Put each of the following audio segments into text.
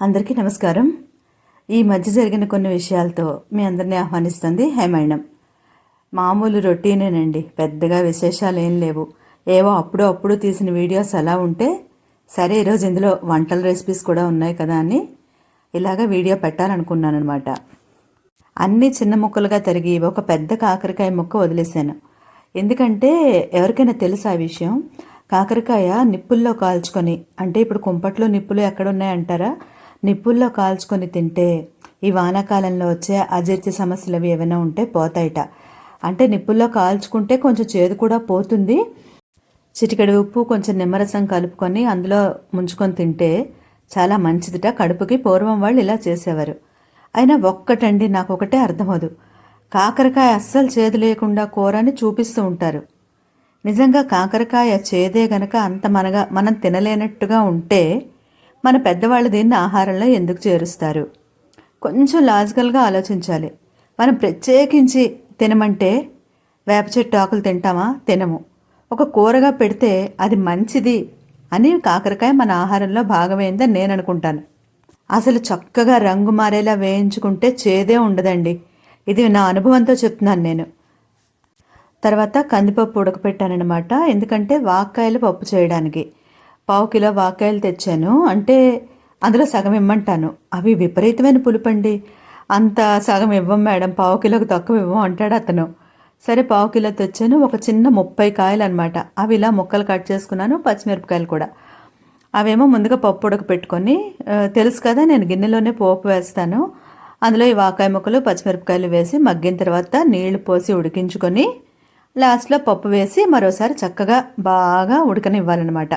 అందరికీ నమస్కారం. ఈ మధ్య జరిగిన కొన్ని విషయాలతో మీ అందరినీ ఆహ్వానిస్తుంది హేమాయణం మామూలు రొటీనేనండి. పెద్దగా విశేషాలు ఏం లేవు. ఏవో అప్పుడు అప్పుడు తీసిన వీడియోస్ అలా ఉంటే సరే ఈరోజు ఇందులో వంటల రెసిపీస్ కూడా ఉన్నాయి కదా అని ఇలాగ వీడియో పెట్టాలనుకున్నాను అనమాట అన్నీ చిన్న ముక్కలుగా తరిగి ఒక పెద్ద కాకరకాయ ముక్క వదిలేశాను. ఎందుకంటే ఎవరికైనా తెలుసా ఆ విషయం? కాకరకాయ నిప్పుల్లో కాల్చుకొని అంటే ఇప్పుడు కుంపట్లో నిప్పులు ఎక్కడున్నాయంటారా? నిప్పుల్లో కాల్చుకొని తింటే ఈ వానాకాలంలో వచ్చే అజీర్తి సమస్యలు అవి ఏమైనా ఉంటే పోతాయిట. అంటే నిప్పుల్లో కాల్చుకుంటే కొంచెం చేదు కూడా పోతుంది. చిటికెడు ఉప్పు కొంచెం నిమ్మరసం కలుపుకొని అందులో ముంచుకొని తింటే చాలా మంచిదిట. కడుపుకి పూర్వం వాళ్ళు ఇలా చేసేవారు. అయినా ఒక్కటండి నాకు ఒకటే అర్థమవుదు కాకరకాయ అస్సలు చేదు లేకుండా కూరని చూపిస్తూ ఉంటారు. నిజంగా కాకరకాయ చేదే గనక అంత మనగా మనం తినలేనట్టుగా ఉంటే మన పెద్దవాళ్ళు దీన్ని ఆహారంలో ఎందుకు చేరుస్తారు? కొంచెం లాజికల్గా ఆలోచించాలి. మనం ప్రత్యేకించి తినమంటే వేప చెట్టు ఆకులు తింటామా? తినము. ఒక కూరగా పెడితే అది మంచిది అని కాకరకాయ మన ఆహారంలో భాగమైందని నేను అనుకుంటాను. అసలు చక్కగా రంగు మారేలా వేయించుకుంటే చేదే ఉండదండి. ఇది నా అనుభవంతో చెప్తున్నాను నేను. తర్వాత కందిపప్పు ఉడకపెట్టానమాట ఎందుకంటే వాక్కాయలు పప్పు చేయడానికి. పావు కిలో వాకాయలు తెచ్చాను. అంటే అందులో సగం ఇమ్మంటాను. అవి విపరీతమైన పులుపండి. అంత సగం ఇవ్వం మేడం. పావు కిలోకి తక్కువ ఇవ్వం అంటాడు అతను. సరే పావు కిలో తెచ్చాను. ఒక చిన్న ముప్పై కాయలు అనమాట అవి ఇలా ముక్కలు కట్ చేసుకున్నాను. పచ్చిమిరపకాయలు కూడా. అవేమో ముందుగా పప్పు ఉడకపెట్టుకొని పెట్టుకొని తెలుసు కదా నేను గిన్నెలోనే పోపు వేస్తాను. అందులో ఈ వాకాయ ముక్కలు పచ్చిమిరపకాయలు వేసి మగ్గిన తర్వాత నీళ్ళు పోసి ఉడికించుకొని లాస్ట్లో పప్పు వేసి మరోసారి చక్కగా బాగా ఉడకనివ్వాలన్నమాట.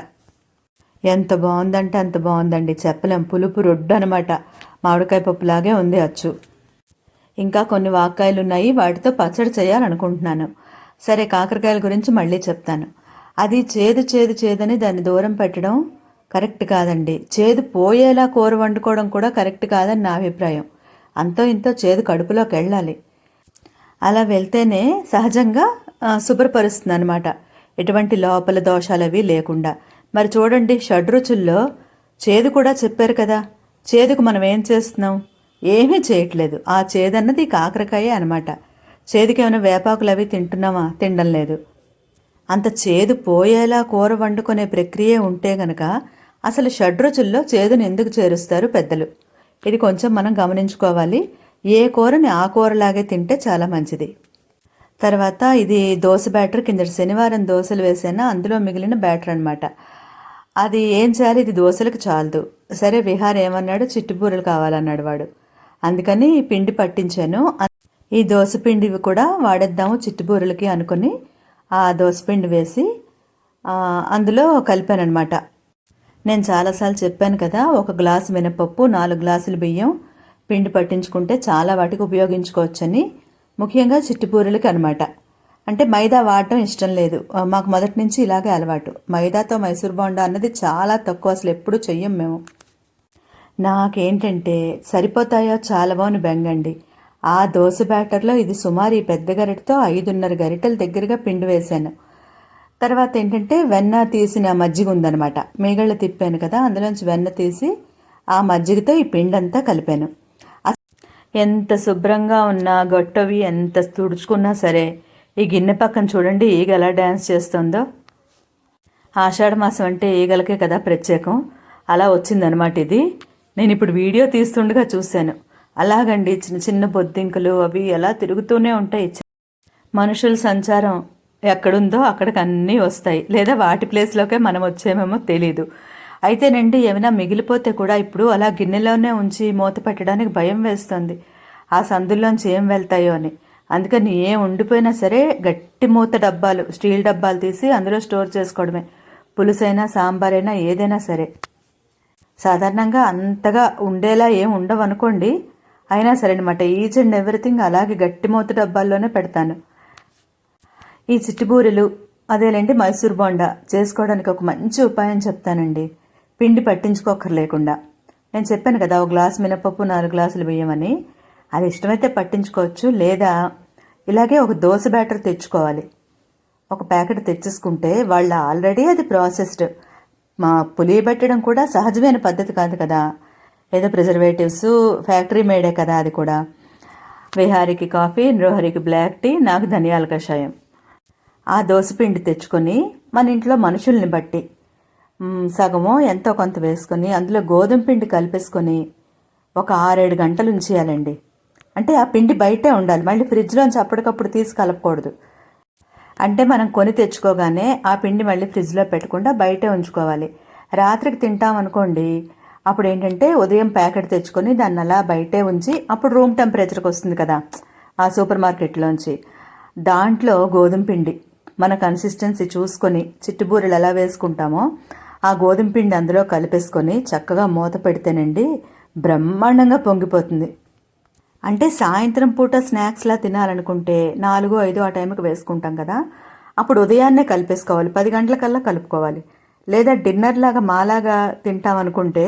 ఎంత బాగుందంటే అంత బాగుందండి. చెప్పలేం. పులుపు రొడ్డు అనమాట మామిడికాయ పప్పులాగే ఉంది అచ్చు. ఇంకా కొన్ని వాక్కాయలు ఉన్నాయి. వాటితో పచ్చడి చేయాలనుకుంటున్నాను. సరే కాకరకాయల గురించి మళ్ళీ చెప్తాను. అది చేదు చేదు చేదని దాన్ని దూరం పెట్టడం కరెక్ట్ కాదండి. చేదు పోయేలా కూర వండుకోవడం కూడా కరెక్ట్ కాదని నా అభిప్రాయం. అంతో ఇంతో చేదు కడుపులోకి వెళ్ళాలి. అలా వెళ్తేనే సహజంగా శుభ్రపరుస్తుంది అనమాట ఎటువంటి లోపల దోషాలు అవి లేకుండా. మరి చూడండి షడ్రుచుల్లో చేదు కూడా చెప్పారు కదా. చేదుకు మనం ఏం చేస్తున్నాం? ఏమీ చేయట్లేదు. ఆ చేదన్నది కాకరకాయ అనమాట చేదుకి ఏమైనా వేపాకులు అవి తింటున్నామా? తినడం లేదు. అంత చేదు పోయేలా కూర వండుకునే ప్రక్రియ ఉంటే గనక అసలు షడ్రుచుల్లో చేదుని ఎందుకు చేరుస్తారు పెద్దలు? ఇది కొంచెం మనం గమనించుకోవాలి. ఏ కూరని ఆ కూరలాగే తింటే చాలా మంచిది. తర్వాత ఇది దోశ బ్యాటర్ కింద శనివారం దోశలు వేసాను? అందులో మిగిలిన బ్యాటర్ అనమాట అది ఏం చేయాలి? ఇది దోశలకు చాలదు. సరే విహార్ ఏమన్నాడు? చిట్టుబూరలు కావాలన్నాడు వాడు. అందుకని పిండి పట్టించాను. ఈ దోశ పిండి కూడా వాడేద్దాము చిట్టుబూరలకి అనుకుని ఆ దోశ పిండి వేసి అందులో కలిపానమాట నేను చాలాసార్లు చెప్పాను కదా ఒక గ్లాసు మినపప్పు నాలుగు గ్లాసులు బియ్యం పిండి పట్టించుకుంటే చాలా వాటికి ఉపయోగించుకోవచ్చని. ముఖ్యంగా చిట్టుపూరులకి అనమాట అంటే మైదా వాడటం ఇష్టం లేదు. మాకు మొదటి నుంచి ఇలాగే అలవాటు. మైదాతో మైసూర్ బోండా అన్నది చాలా తక్కువ అసలు ఎప్పుడూ చెయ్యం మేము. నాకేంటంటే సరిపోతాయో చాలవో అని బెంగండి. ఆ దోశ బ్యాటర్లో ఇది సుమారు ఈ పెద్ద గరిటతో ఐదున్నర గరిటెల దగ్గరగా పిండి వేశాను. తర్వాత ఏంటంటే వెన్న తీసిన మజ్జిగ ఉందనమాట మేగళ్ళు తిప్పాను కదా అందులోంచి వెన్న తీసి ఆ మజ్జిగతో ఈ పిండంతా కలిపాను. ఎంత శుభ్రంగా ఉన్నా గొట్టవి ఎంత తుడుచుకున్నా సరే ఈ గిన్నె పక్కన చూడండి ఈగ ఎలా డ్యాన్స్ చేస్తుందో. ఆషాఢ మాసం అంటే ఈగలకే కదా ప్రత్యేకం. అలా వచ్చిందనమాట ఇది. నేను ఇప్పుడు వీడియో తీస్తుండగా చూశాను. అలాగండి చిన్న చిన్న బొద్దింకలు అవి ఎలా తిరుగుతూనే ఉంటాయి. మనుషుల సంచారం ఎక్కడుందో అక్కడికి అన్నీ వస్తాయి. లేదా వాటి ప్లేస్లోకే మనం వచ్చేమేమో తెలీదు. అయితేనండి ఏమైనా మిగిలిపోతే కూడా ఇప్పుడు అలా గిన్నెలోనే ఉంచి మూత పెట్టడానికి భయం వేస్తుంది. ఆ సందుల్లోంచి ఏం వెళ్తాయో అని. అందుకని ఏం ఉండిపోయినా సరే గట్టి మూత డబ్బాలు స్టీల్ డబ్బాలు తీసి అందులో స్టోర్ చేసుకోవడమే. పులుసైనా సాంబారైనా ఏదైనా సరే. సాధారణంగా అంతగా ఉండేలా ఏం ఉండవు అనుకోండి అయినా సరే అనమాట ఈచ్ అండ్ ఎవ్రీథింగ్ అలాగే గట్టి మూత డబ్బాల్లోనే పెడతాను. ఈ చిట్టుబూరెలు అదేలేండి మైసూర్ బోండా చేసుకోవడానికి ఒక మంచి ఉపాయం చెప్తానండి. పిండి పట్టించుకోకర్లేకుండా నేను చెప్పాను కదా ఒక గ్లాస్ మినపప్పు నాలుగు గ్లాసులు బియ్యమని. అది ఇష్టమైతే పట్టించుకోవచ్చు లేదా ఇలాగే ఒక దోశ బ్యాటర్ తెచ్చుకోవాలి. ఒక ప్యాకెట్ తెచ్చేసుకుంటే వాళ్ళు ఆల్రెడీ అది ప్రాసెస్డ్. మా పులియబెట్టడం కూడా సహజమైన పద్ధతి కాదు కదా. ఏదో ప్రిజర్వేటివ్స్ ఫ్యాక్టరీ మేడే కదా అది కూడా. విహారికి కాఫీ నృహరికి బ్లాక్ టీ నాకు ధనియాల కషాయం. ఆ దోసపిండి తెచ్చుకొని మన ఇంట్లో మనుషుల్ని బట్టి సగము సగమో ఎంతో కొంత వేసుకొని అందులో గోధుమ పిండి కలిపేసుకొని ఒక ఆరేడు గంటలు ఉంచేయాలండి అంటే ఆ పిండి బయటే ఉండాలి. మళ్ళీ ఫ్రిడ్జ్లోంచి అప్పటికప్పుడు తీసి కలపకూడదు అంటే మనం కొని తెచ్చుకోగానే ఆ పిండి మళ్ళీ ఫ్రిడ్జ్లో పెట్టకుండా బయటే ఉంచుకోవాలి. రాత్రికి తింటాం అనుకోండి అప్పుడు ఏంటంటే ఉదయం ప్యాకెట్ తెచ్చుకొని దాన్ని అలా బయటే ఉంచి అప్పుడు రూమ్ టెంపరేచర్కి వస్తుంది కదా ఆ సూపర్ మార్కెట్లోంచి. దాంట్లో గోధుమ పిండి మన కన్సిస్టెన్సీ చూసుకొని చిట్టుబూరెలు ఎలా వేసుకుంటామో ఆ గోధుమ పిండి అందులో కలిపేసుకొని చక్కగా మూత పెడితేనండి బ్రహ్మాండంగా పొంగిపోతుంది. అంటే సాయంత్రం పూట స్నాక్స్లా తినాలనుకుంటే నాలుగు ఐదు ఆ టైంకి వేసుకుంటాం కదా. అప్పుడు ఉదయాన్నే కలిపేసుకోవాలి. పది గంటలకల్లా కలుపుకోవాలి. లేదా డిన్నర్ లాగా మాలాగా తింటాం అనుకుంటే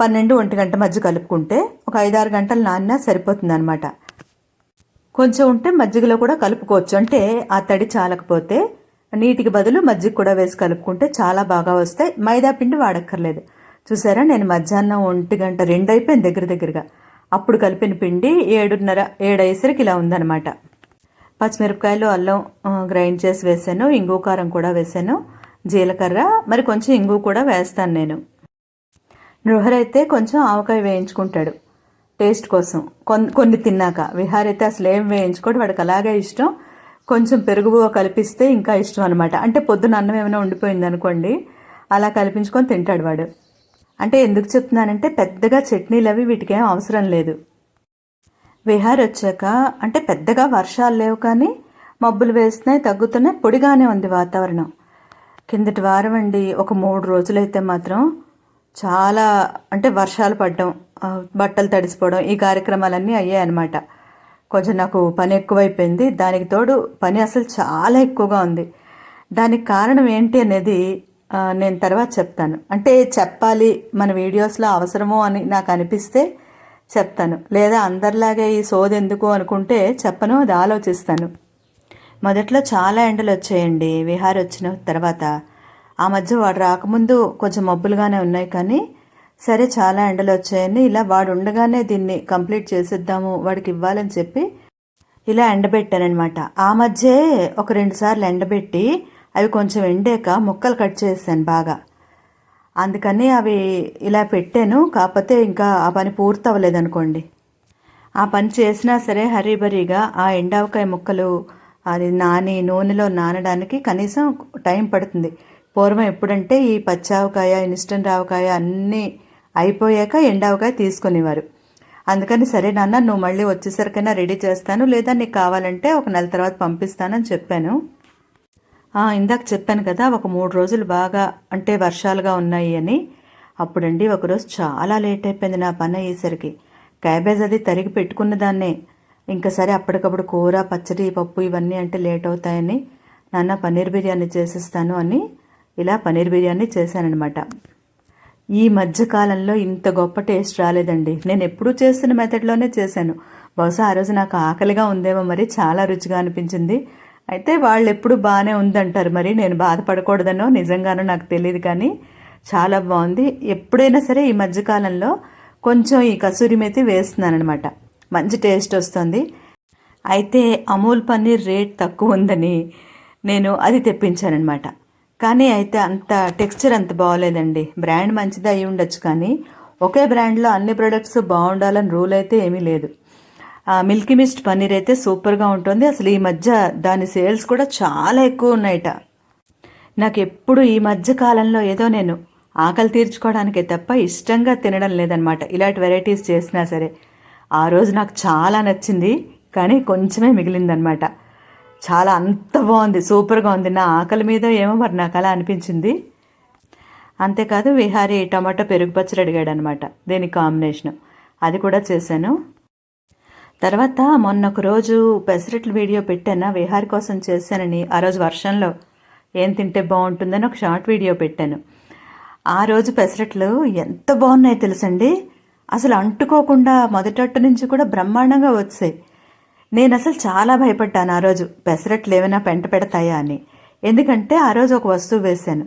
పన్నెండు ఒంటి గంట మధ్య కలుపుకుంటే ఒక ఐదారు గంటలు నాన్న సరిపోతుంది అనమాట కొంచెం ఉంటే మజ్జిగలో కూడా కలుపుకోవచ్చు. అంటే ఆ తడి చాలకపోతే నీటికి బదులు మజ్జిగ కూడా వేసి కలుపుకుంటే చాలా బాగా వస్తాయి. మైదా పిండి వాడక్కర్లేదు. చూసారా? నేను మధ్యాహ్నం ఒంటి గంట రెండు అయిపోయింది దగ్గర దగ్గరగా. అప్పుడు కలిపిన పిండి ఏడున్నర ఏడయ్యేసరికి ఇలా ఉందన్నమాట. పచ్చిమిరపకాయలు అల్లం గ్రైండ్ చేసి వేసాను. ఇంగు కారం కూడా వేసాను. జీలకర్ర మరి కొంచెం ఇంగు కూడా వేస్తాను నేను. నృహర్ అయితే కొంచెం ఆవకాయ వేయించుకుంటాడు టేస్ట్ కోసం. కొన్ని కొన్ని తిన్నాక. విహార్ అయితే అసలు ఏం వేయించుకోడు. వాడికి అలాగే ఇష్టం. కొంచెం పెరుగు కలిపిస్తే ఇంకా ఇష్టం అనమాట అంటే పొద్దున అన్నం ఏమైనా ఉండిపోయింది అనుకోండి అలా కలిపించుకొని తింటాడు వాడు. అంటే ఎందుకు చెప్తున్నానంటే పెద్దగా చట్నీలు అవి వీటికేం అవసరం లేదు. విహార్ వచ్చాక అంటే పెద్దగా వర్షాలు లేవు కానీ మబ్బులు వేస్తున్నాయి తగ్గుతున్నాయి పొడిగానే ఉంది వాతావరణం. కిందటి వారం అండి ఒక మూడు రోజులైతే మాత్రం చాలా అంటే వర్షాలు పడడం బట్టలు తడిసిపోవడం ఈ కార్యక్రమాలన్నీ అయ్యాయి అనమాట కొంచెం నాకు పని ఎక్కువైపోయింది దానికి తోడు పని అసలు చాలా ఎక్కువగా ఉంది. దానికి కారణం ఏంటి అనేది నేను తర్వాత చెప్తాను. అంటే చెప్పాలి మన వీడియోస్లో అవసరమో అని నాకు అనిపిస్తే చెప్తాను. లేదా అందరిలాగే ఈ సోది ఎందుకు అనుకుంటే చెప్పను అది ఆలోచిస్తాను. మొదట్లో చాలా ఎండలు వచ్చాయండి విహార్ వచ్చిన తర్వాత. ఆ మధ్య వాడు రాకముందు కొంచెం మబ్బులుగానే ఉన్నాయి కానీ సరే చాలా ఎండలు వచ్చాయని ఇలా వాడు ఉండగానే దీన్ని కంప్లీట్ చేసేద్దాము వాడికి ఇవ్వాలని చెప్పి ఇలా ఎండబెట్టానమాట ఆ మధ్యే ఒక రెండు సార్లు ఎండబెట్టి అవి కొంచెం ఎండాక ముక్కలు కట్ చేశాను బాగా. అందుకని అవి ఇలా పెట్టాను. కాకపోతే ఇంకా ఆ పని పూర్తి అవ్వలేదనుకోండి ఆ పని చేసినా సరే హరీబరీగా ఆ ఎండావకాయ ముక్కలు అది నాని నూనెలో నానడానికి కనీసం టైం పడుతుంది. పూర్వం ఎప్పుడంటే ఈ పచ్చావకాయ ఇన్స్టెంట్ ఆవకాయ అన్నీ అయిపోయాక ఎండావకాయ తీసుకునేవారు. అందుకని సరే నాన్న నువ్వు మళ్ళీ వచ్చేసరికైనా రెడీ చేస్తాను. లేదా నీకు కావాలంటే ఒక నెల తర్వాత పంపిస్తానని చెప్పాను. ఇందాక చెప్పాను కదా ఒక మూడు రోజులు బాగా అంటే వర్షాలుగా ఉన్నాయి అని. అప్పుడండి ఒకరోజు చాలా లేట్ అయిపోయింది నా పని అయ్యేసరికి. క్యాబేజ్ అది తరిగి పెట్టుకున్న దాన్నే. ఇంకా సరే అప్పటికప్పుడు కూర పచ్చడి పప్పు ఇవన్నీ అంటే లేట్ అవుతాయని. నాన్న పన్నీర్ బిర్యానీ చేసిస్తాను అని ఇలా పన్నీర్ బిర్యానీ చేశానఅనమాట ఈ మధ్యకాలంలో ఇంత గొప్ప టేస్ట్ రాలేదండి. నేను ఎప్పుడూ చేస్తున్న మెథడ్లోనే చేశాను. బహుశా ఆ రోజు నాకు ఆకలిగా ఉందేమో మరి చాలా రుచిగా అనిపించింది. అయితే వాళ్ళు ఎప్పుడు బాగానే ఉందంటారు. మరి నేను బాధపడకూడదనో నిజంగానో నాకు తెలియదు కానీ చాలా బాగుంది. ఎప్పుడైనా సరే ఈ మధ్యకాలంలో కొంచెం ఈ కసూరి మెతి వేస్తున్నానమాట మంచి టేస్ట్ వస్తుంది. అయితే అమూల్ పన్నీర్ రేట్ తక్కువ ఉందని నేను అది తెప్పించానమాట కానీ అయితే అంత టెక్స్చర్ అంత బాగోలేదండి. బ్రాండ్ మంచిది అయి ఉండొచ్చు కానీ ఒకే బ్రాండ్లో అన్ని ప్రొడక్ట్స్ బాగుండాలని రూల్ అయితే ఏమీ లేదు. మిల్కీ మిస్ట్ పన్నీర్ అయితే సూపర్గా ఉంటుంది. అసలు ఈ మధ్య దాని సేల్స్ కూడా చాలా ఎక్కువ ఉన్నాయట. నాకు ఎప్పుడు ఈ మధ్య కాలంలో ఏదో నేను ఆకలి తీర్చుకోవడానికే తప్ప ఇష్టంగా తినడం లేదనమాట ఇలాంటి వెరైటీస్ చేసినా సరే. ఆ రోజు నాకు చాలా నచ్చింది కానీ కొంచెమే మిగిలిందనమాట చాలా అంత బాగుంది సూపర్గా ఉంది. నా ఆకలి మీద ఏమో మరి నాకు అలా అనిపించింది. అంతేకాదు విహారీ టమాటో పెరుగు పచ్చడి అడిగాడు అనమాట దీని కాంబినేషన్. అది కూడా చేశాను. తర్వాత మొన్న ఒక రోజు పెసరెట్ల వీడియో పెట్టాను విహార్ కోసం చేశానని ఆ రోజు వర్షంలో ఏం తింటే బాగుంటుందని ఒక షార్ట్ వీడియో పెట్టాను. ఆ రోజు పెసరట్లు ఎంత బాగున్నాయో తెలుసండి? అసలు అంటుకోకుండా మొదటట్టు నుంచి కూడా బ్రహ్మాండంగా వచ్చాయి. నేను అసలు చాలా భయపడ్డాను ఆ రోజు పెసరట్లు ఏమైనా పెంట పెడతాయా అని. ఎందుకంటే ఆ రోజు ఒక వస్తువు వేశాను.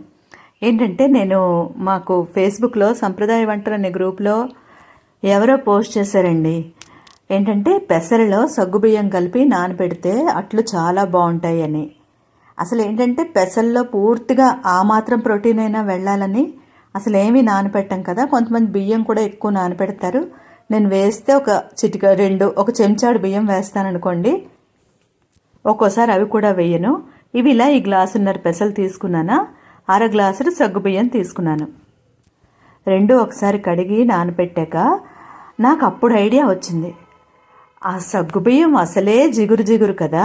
ఏంటంటే నేను మాకు ఫేస్బుక్లో సంప్రదాయ వంటలు అనే గ్రూప్లో ఎవరో పోస్ట్ చేశారండి. ఏంటంటే పెసరలో సగ్గుబియ్యం కలిపి నానబెడితే అట్లు చాలా బాగుంటాయి అని అసలు ఏంటంటే పెసల్లో పూర్తిగా ఆ మాత్రం ప్రోటీన్ అయినా వెళ్ళాలని అసలు ఏమీ నానపెట్టాం కదా. కొంతమంది బియ్యం కూడా ఎక్కువ నానపెడతారు నేను వేస్తే ఒక చిటిక రెండు ఒక చెంచాడు బియ్యం వేస్తాను అనుకోండి ఒక్కోసారి అవి కూడా వేయను. ఇవి ఇలా ఈ గ్లాసున్నర పెసలు తీసుకున్నానా అర గ్లాసులు సగ్గుబియ్యం తీసుకున్నాను. రెండు ఒకసారి కడిగి నానబెట్టాక నాకు అప్పుడు ఐడియా వచ్చింది. ఆ సగ్గు బియ్యం అసలే జిగురు జిగురు కదా.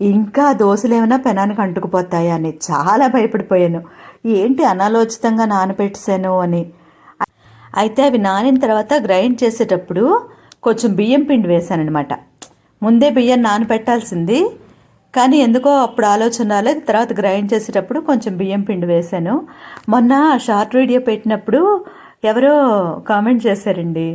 ఇంకా దోశలు ఏమైనా పెనానికి అంటుకుపోతాయా అని చాలా భయపడిపోయాను. ఏంటి అనాలోచితంగా నానబెట్టేశాను అని. అయితే అవి నానిన తర్వాత గ్రైండ్ చేసేటప్పుడు కొంచెం బియ్యం పిండి వేశానమాట ముందే బియ్యం నానబెట్టాల్సింది. కానీ ఎందుకో అప్పుడు ఆలోచన రాలేదు. తర్వాత గ్రైండ్ చేసేటప్పుడు కొంచెం బియ్యం పిండి వేశాను. మొన్న షార్ట్ వీడియో పెట్టినప్పుడు ఎవరో కామెంట్ చేశారండి.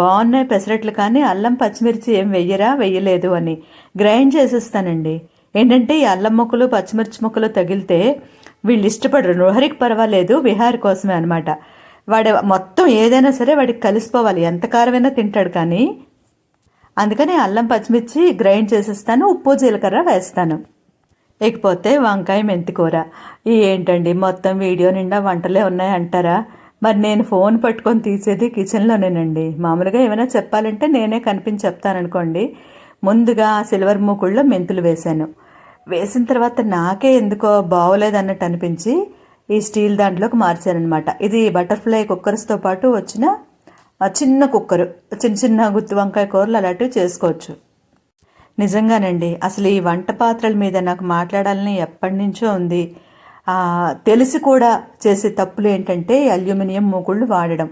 బాగున్నాయి పెసరట్లు కానీ అల్లం పచ్చిమిర్చి ఏం వెయ్యరా వెయ్యలేదు అని గ్రైండ్ చేసేస్తానండి. ఏంటంటే ఈ అల్లం ముక్కలు పచ్చిమిర్చి ముక్కలు తగిలితే వీళ్ళు ఇష్టపడరు. నోహరికి పర్వాలేదు విహారి కోసమే అనమాట వాడు మొత్తం ఏదైనా సరే వాడికి కలిసిపోవాలి. ఎంత కారమైనా తింటాడు కానీ. అందుకని అల్లం పచ్చిమిర్చి గ్రైండ్ చేసేస్తాను ఉప్పు జీలకర్ర వేస్తాను. ఇకపోతే వంకాయ మెంతికూర. ఏంటండి మొత్తం వీడియో నిండా వంటలే ఉన్నాయి అంటారా మరి నేను ఫోన్ పట్టుకొని తీసేది కిచెన్లోనేనండి. మామూలుగా ఏమైనా చెప్పాలంటే నేనే కనిపించి చెప్తాననుకోండి. ముందుగా సిల్వర్ మూకుళ్ళలో మెంతులు వేశాను. వేసిన తర్వాత నాకే ఎందుకో బాగోలేదన్నట్టు అనిపించి ఈ స్టీల్ దాంట్లోకి మార్చానమాట ఇది బటర్ఫ్లై కుక్కర్స్తో పాటు వచ్చిన చిన్న కుక్కరు చిన్న చిన్న గుత్తి వంకాయ కూరలు అలాంటివి చేసుకోవచ్చు. నిజంగానండి అసలు ఈ వంట పాత్రల మీద నాకు మాట్లాడాలని ఎప్పటి నుంచో ఉంది. తెలిసి కూడా చేసే తప్పులు ఏంటంటే అల్యూమినియం మూకుళ్ళు వాడడం.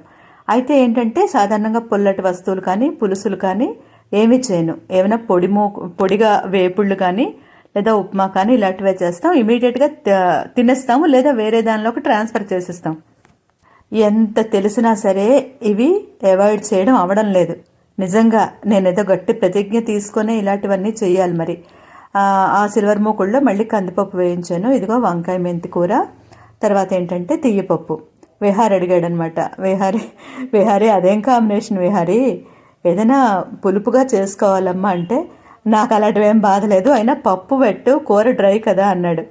అయితే ఏంటంటే సాధారణంగా పుల్లటి వస్తువులు కానీ పులుసులు కానీ ఏమి చేయను. ఏమైనా పొడి మూ పొడిగా వేపుళ్ళు కానీ లేదా ఉప్మా కానీ ఇలాంటివే చేస్తాం. ఇమీడియట్గా తినేస్తాము లేదా వేరే దానిలోకి ట్రాన్స్ఫర్ చేసేస్తాం. ఎంత తెలిసినా సరే ఇవి అవాయిడ్ చేయడం అవడం లేదు. నిజంగా నేను ఏదో గట్టి ప్రతిజ్ఞ తీసుకొని ఇలాంటివన్నీ చేయాలి మరి. ఆ, సిల్వర్ మూకుల్లో మళ్ళీ కందిపప్పు వేయించాను. ఇదిగో వంకాయ మెంతి కూర. తర్వాత ఏంటంటే తియ్యపప్పు. విహారి అడిగాడనమాట. విహారీ విహారీ అదేం కాంబినేషన్ విహారీ? ఏదైనా పులుపుగా చేసుకోవాలమ్మా అంటే నాకు అలాంటివేం బాధ లేదు. అయినా పప్పు వెట్టు కూర డ్రై కదా అన్నాడు.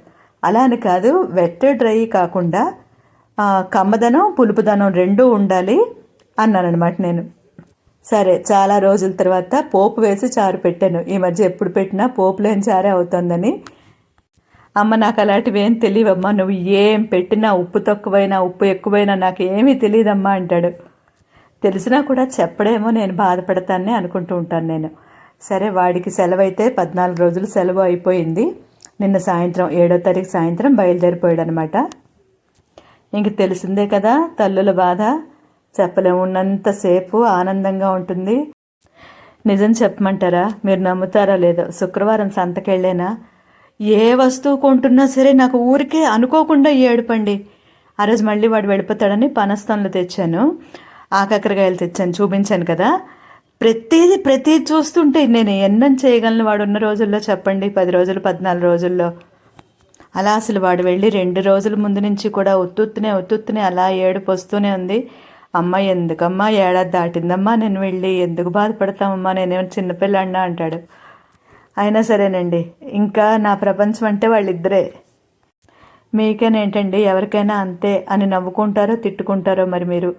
అలా అని కాదు వెట్ డ్రై కాకుండా కమ్మదనం పులుపుదనం రెండూ ఉండాలి అన్నానమాట నేను. సరే చాలా రోజుల తర్వాత పోపు వేసి చారు పెట్టాను. ఈ మధ్య ఎప్పుడు పెట్టినా పోపు లేని చారే అవుతుందని. అమ్మ నాకు అలాంటివి ఏం తెలియవమ్మా నువ్వు ఏం పెట్టినా ఉప్పు తక్కువైనా ఉప్పు ఎక్కువైనా నాకు ఏమీ తెలియదమ్మా అంటాడు. తెలిసినా కూడా చెప్పడేమో నేను బాధపడతానే అనుకుంటూ ఉంటాను నేను. సరే వాడికి సెలవు అయితే పద్నాలుగు రోజులు సెలవు అయిపోయింది. నిన్న సాయంత్రం ఏడో తారీఖు సాయంత్రం బయలుదేరిపోయాడు అనమాట ఇంక తెలిసిందే కదా తల్లుల బాధ. చెప్పలేము ఉన్నంతసేపు ఆనందంగా ఉంటుంది. నిజం చెప్పమంటారా? మీరు నమ్ముతారా లేదో? శుక్రవారం సంతకెళ్ళేనా? ఏ వస్తువు కొంటున్నా సరే నాకు ఊరికే అనుకోకుండా ఏడుపండి. ఆ రోజు మళ్ళీ వాడు వెళ్ళిపోతాడని పనస్థంలో తెచ్చాను. ఆకాకరకాయలు తెచ్చాను. చూపించాను కదా. ప్రతిదీ ప్రతిదీ చూస్తుంటే నేను ఎన్నం చేయగలను వాడు ఉన్న రోజుల్లో చెప్పండి. పది రోజులు పద్నాలుగు రోజుల్లో. అలా అసలు వాడు వెళ్ళి రెండు రోజుల ముందు నుంచి కూడా ఉత్తుత్తునే ఉత్తుత్తునే అలా ఏడుపు వస్తూనే ఉంది. అమ్మ ఎందుకమ్మా ఏడాది దాటిందమ్మా నేను వెళ్ళి ఎందుకు బాధపడతామమ్మా నేనేమో చిన్నపిల్లన్నా అంటాడు. అయినా సరేనండి ఇంకా నా ప్రపంచం అంటే వాళ్ళిద్దరే. మీకేనేంటండి ఎవరికైనా అంతే అని నవ్వుకుంటారో తిట్టుకుంటారో మరి మీరు.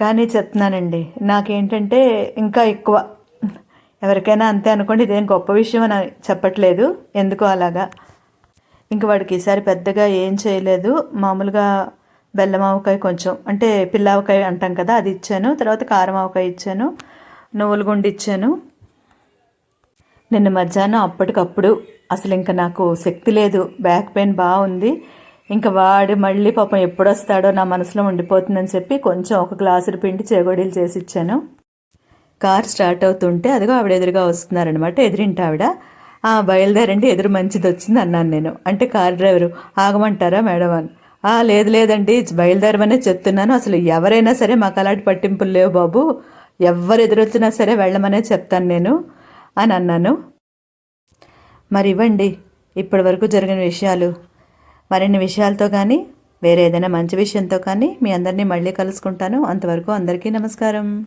కానీ చెప్తున్నానండి నాకేంటంటే ఇంకా ఎక్కువ. ఎవరికైనా అంతే అనుకోండి ఇదేం గొప్ప విషయం అని చెప్పట్లేదు ఎందుకో అలాగా? ఇంక వాడికి ఈసారి పెద్దగా ఏం చేయలేదు మామూలుగా బెల్లం ఆవకాయ కొంచెం అంటే పిల్లావకాయ అంటాం కదా అది ఇచ్చాను. తర్వాత కారం ఆవకాయ ఇచ్చాను నువ్వుల గుండి ఇచ్చాను. నిన్న మధ్యాహ్నం అప్పటికప్పుడు అసలు ఇంకా నాకు శక్తి లేదు బ్యాక్ పెయిన్ బాగుంది. ఇంకా వాడు మళ్ళీ పాపం ఎప్పుడు వస్తాడో నా మనసులో ఉండిపోతుందని చెప్పి కొంచెం ఒక గ్లాసులు పిండి చేగోడీలు చేసి ఇచ్చాను. కార్ స్టార్ట్ అవుతుంటే అదిగో ఆవిడ ఎదురుగా వస్తున్నారనమాట ఎదురింటి ఆవిడ. బయలుదేరండి ఎదురు మంచిది వచ్చింది అన్నాను నేను. అంటే కార్ డ్రైవరు ఆగమంటారా మేడం అని. లేదు లేదండి. బయలుదేరమనే చెప్తున్నాను. అసలు ఎవరైనా సరే మాకు అలాంటి పట్టింపులు లేవు బాబు. ఎవరు ఎదురొచ్చినా సరే వెళ్ళమనే చెప్తాను నేను అని అన్నాను. మరి ఇవ్వండి. ఇప్పటి వరకు జరిగిన విషయాలు. మరిన్ని విషయాలతో కానీ వేరే ఏదైనా మంచి విషయంతో కానీ మీ అందరినీ మళ్ళీ కలుసుకుంటాను. అంతవరకు అందరికీ నమస్కారం.